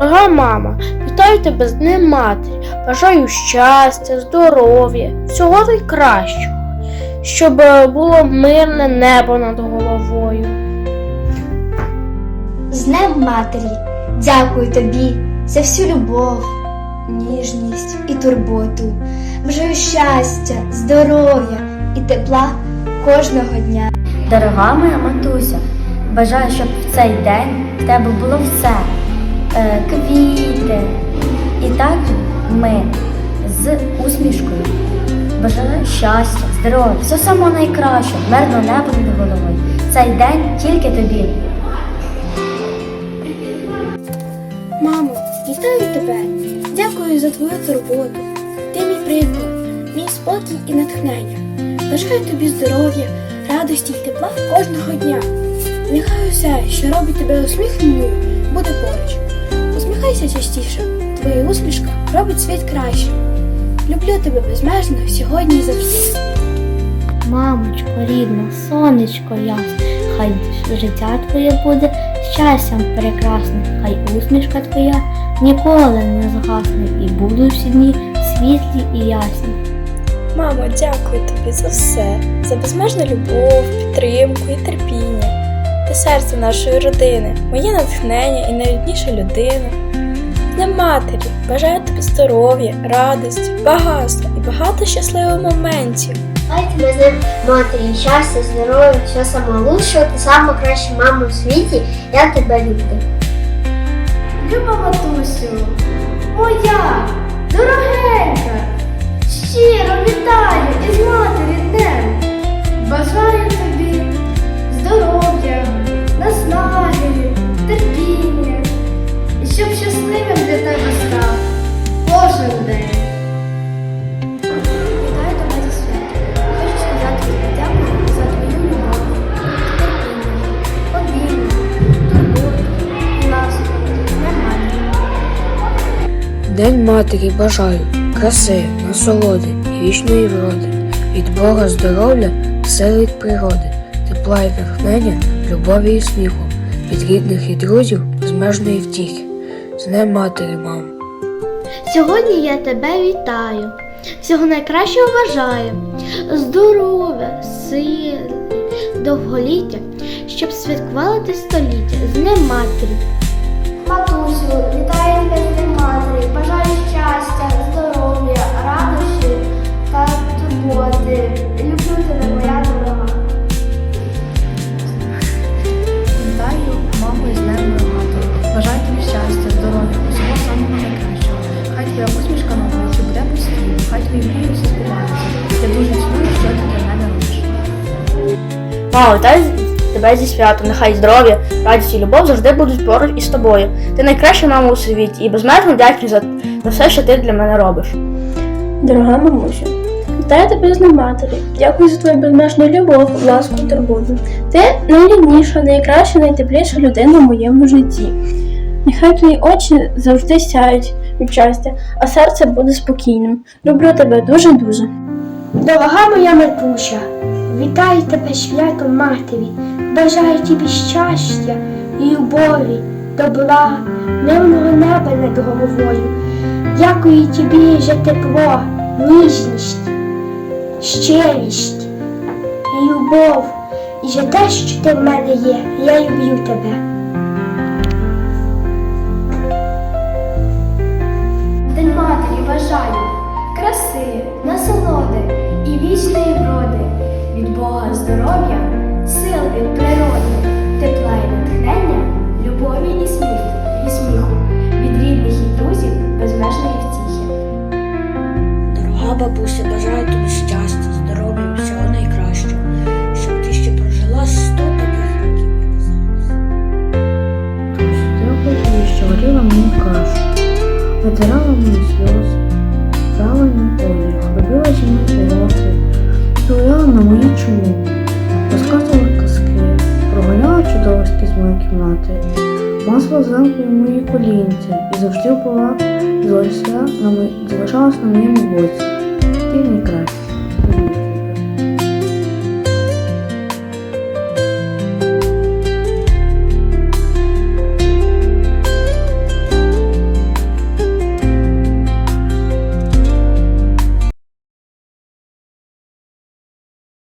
Дорога мама, вітаю тебе з Днем Матері. Бажаю щастя, здоров'я, всього найкращого, щоб е, було мирне небо над головою. З Днем Матері, дякую тобі за всю любов, ніжність і турботу. Бажаю щастя, здоров'я і тепла кожного дня. Дорога моя матуся, бажаю, щоб в цей день в тебе було все. Е, квіти. І так ми з усмішкою. Бажаю щастя, здоров'я, все саме найкраще, мирного неба над головою. Цей день тільки тобі. Мамо, вітаю тебе! Дякую за твою турботу. Ти мій приклад, мій спокій і натхнення. Бажаю тобі здоров'я, радості й тепла кожного дня. Нехай усе, що робить тебе усміхненою, буде поруч. Усміхайся частіше, твоя усмішка робить світ краще. Люблю тебе безмежно сьогодні і завжди. Мамочко, рідна, сонечко ясне, хай життя твоє буде щастям прекрасним, хай усмішка твоя ніколи не згасне, і будуть всі дні світлі і ясні. Мамо, дякую тобі за все, за безмежну любов, підтримку і терпіння. Ти серце нашої родини, моє натхнення і найрідніша людина. Для матері бажаю тобі здоров'я, радості, багатства і багато щасливих моментів. Хай тебе з ним матері, щастя, здоров'я, все саме лучшого, ти сама краща мама у світі, я тебе люблю. Люба матусю, моя дорогенька, День матері бажаю, краси, насолоди і вічної вроди, від Бога здоров'я, сили від природи, тепла і натхнення, любові і сміху, від рідних і друзів безмежної втіхи. З Днем матері, мамо! Сьогодні я тебе вітаю, всього найкращого бажаю, здоров'я, сили, довголіття, щоб святкували ти століття з Днем Матері. Матусю, вітаю твоя усмішка на обличчі буде постійно, хай твої мрії всі збуваються. Я дуже ціную, що ти для мене робиш. Мамо, вітаю тебе зі святом, нехай здоров'я, радість і любов завжди будуть поруч із тобою. Ти найкраща мама у світі і безмежно вдячний за, за все, що ти для мене робиш. Дорога мамуся, вітаю тебе з матері. Дякую за твою безмежну любов, ласку турботу. Ти найрідніша, найкраща, найтепліша людина в моєму житті. Нехай твої очі завжди сяють від щастя, а серце буде спокійним. Люблю тебе дуже-дуже. Дорога моя матуся, вітаю тебе святом матері, бажаю тобі щастя, любові, добра, мирного неба над головою. Дякую тобі за тепло, ніжність, щирість і любов, і за те, що ти в мене є. Я люблю тебе. Бажаю краси, насолоди і вічної вроди, від Бога здоров'я, сил від природи, тепла і натхнення, любові і сміху, і сміху, від рідних і друзів безмежної втіхи. Дорога бабуся, бажаю тобі щастя, здоров'я, всього найкращого, щоб ти ще прожила сто таких років, як зараз. Дякую що варила мені кашу, кімнати. Масло в мої колінці і завжди була залишалась на моєму боці. Ти найкраще.